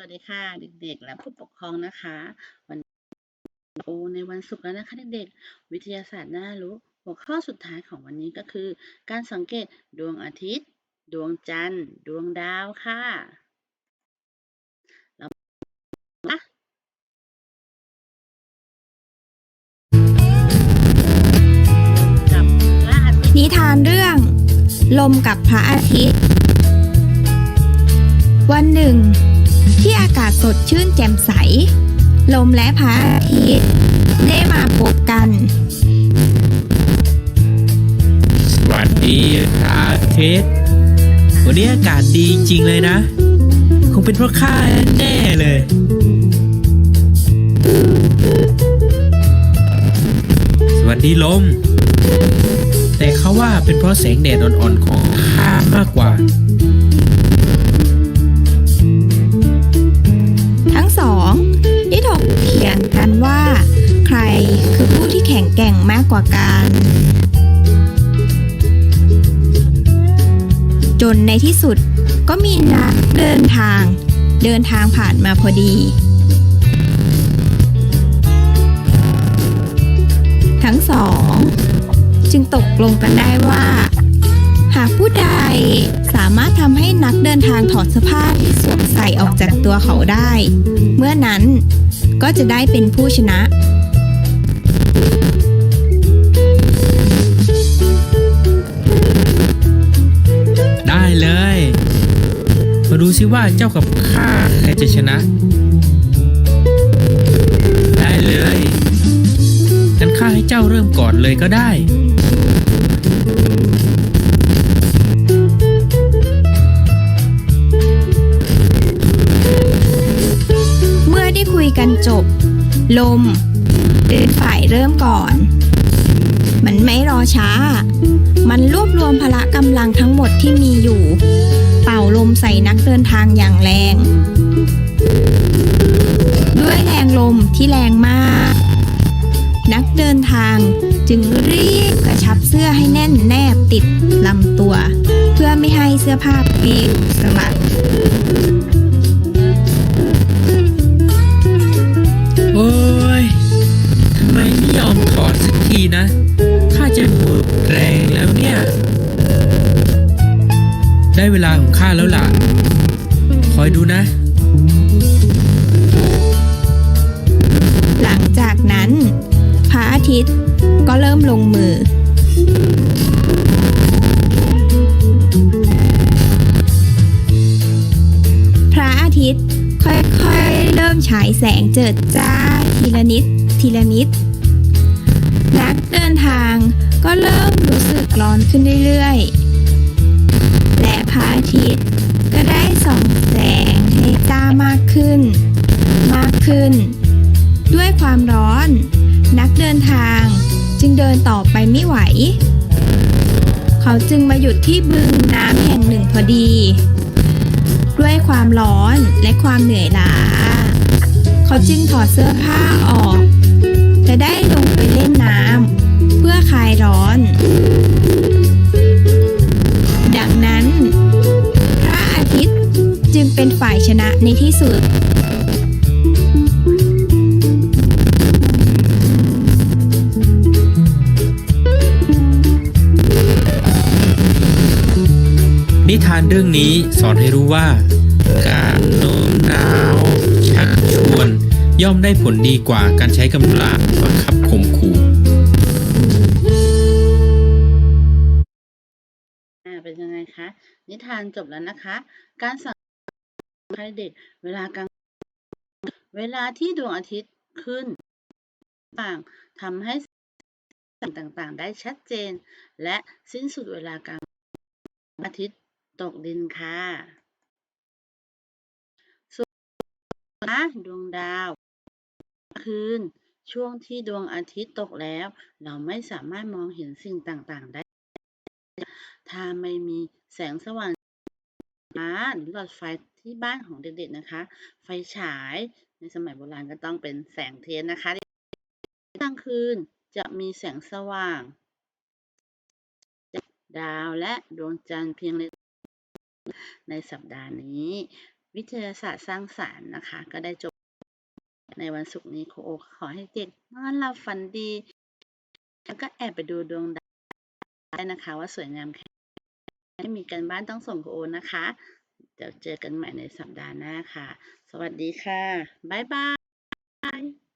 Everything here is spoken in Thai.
วัสดีค่ะเด็กๆ และผู้ปกครองนะคะ วันโอในวันศุกร์แล้วนะคะเด็กๆวิทยาศาสตร์น่ารู้ หัวข้อสุดท้ายของวันนี้ก็คือ การสังเกตดวงอาทิตย์ ดวงจันทร์ ดวงดาวค่ะเรามากับพระนิทานเรื่อง ลมกับพระอาทิตย์ วันหนึ่ง ที่อากาศสดชื่นแจ่มใส ลมและพระอาทิตย์ได้มาพบกัน สวัสดีพระอาทิตย์วันนี้อากาศดีจริงเลยนะ คงเป็นเพราะข้าแน่เลย สวัสดีลม แต่เขาว่าเป็นเพราะแสงแดดอ่อนๆของข้ามากกว่า กร่ากากันจนในที่สุดก็มีนักเดินทาง เดินทางผ่านมาพอดี ทั้งสอง จึงตกลงกันได้ว่า หากผู้ใดสามารถทำให้นักเดินทางถอดเสื้อผ้าที่สวมใส่ออกจากตัวเขาได้ เมื่อนั้นก็จะได้เป็นผู้ชนะ ว่าเจ้ากับข้าใครจะชนะ ได้เลยงั้นข้าให้เจ้าเริ่มก่อนเลยก็ได้ เมื่อได้คุยกันจบ ลมเป็นฝ่ายเริ่มก่อน มันไม่รอช้า มันรวบรวมพละกำลังทั้งหมดที่มีอยู่ เป่าลมใส่นักเดินทางอย่างแรง ด้วยแรงลมที่แรงมาก นักเดินทางจึงรีบกระชับเสื้อให้แน่นแนบติดลำตัว เพื่อไม่ให้เสื้อผ้าปลิวสลัด เนี่ย ได้เวลาของข้าแล้วล่ะ คอยดูนะ หลังจากนั้นพระอาทิตย์ก็เริ่มลงมือ พระอาทิตย์ค่อยๆ เริ่มฉายแสงเจิดจ้าทีละนิด ทีละนิด นักเดินทาง ก็เริ่มรู้สึกร้อนขึ้นเรื่อยๆ และพระอาทิตย์ก็ได้ส่องแสงให้จ้ามากขึ้น มากขึ้น ด้วยความร้อน นักเดินทางจึงเดินต่อไปไม่ไหว เขาจึงมาหยุดที่บึงน้ำแห่งหนึ่งพอดี ด้วยความร้อนและความเหนื่อยล้า เขาจึงถอดเสื้อผ้าออก จะได้ลงไปเล่นน้ำ เพื่อคลายร้อน ดังนั้น พระอาทิตย์จึงเป็นฝ่ายชนะในที่สุดนิทานเรื่องนี้สอนให้รู้ว่า การโน้มน้าวชักชวน ย่อมได้ผลดีกว่าการใช้กำลังบังคับข่มขู่ เป็นยังไงคะ นิทานจบแล้วนะคะ การสั่งให้เด็กเวลากลางเวลาที่ดวงอาทิตย์ขึ้นต่างทำให้สิ่งต่างๆ ได้ชัดเจน และสิ้นสุดเวลากลางอาทิตย์ตกดินค่ะส่วนนะดวงดาว คืน ช่วงที่ดวงอาทิตย์ตกแล้ว เราไม่สามารถมองเห็นสิ่งต่างๆ ได้ ถ้าไม่มีแสงสว่างฟ้าหรือหลอดไฟที่บ้านของเด็กๆนะคะ ไฟฉายในสมัยโบราณก็ต้องเป็นแสงเทียนนะคะกลางคืนจะมีแสงสว่างดาวและดวงจันทร์เพียงเล็กในสัปดาห์นี้ วิทยาศาสตร์สร้างสรรค์นะคะ ก็ได้จบในวันศุกร์นี้ครูโอขอให้เด็กนอนหลับฝันดี แล้วก็แอบไปดูดวงดาวได้นะคะว่าสวยงามแค่ ไม่มีการบ้านต้องส่งโอนะคะ เดี๋ยวเจอกันใหม่ในสัปดาห์หน้าค่ะ สวัสดีค่ะ บ๊ายบาย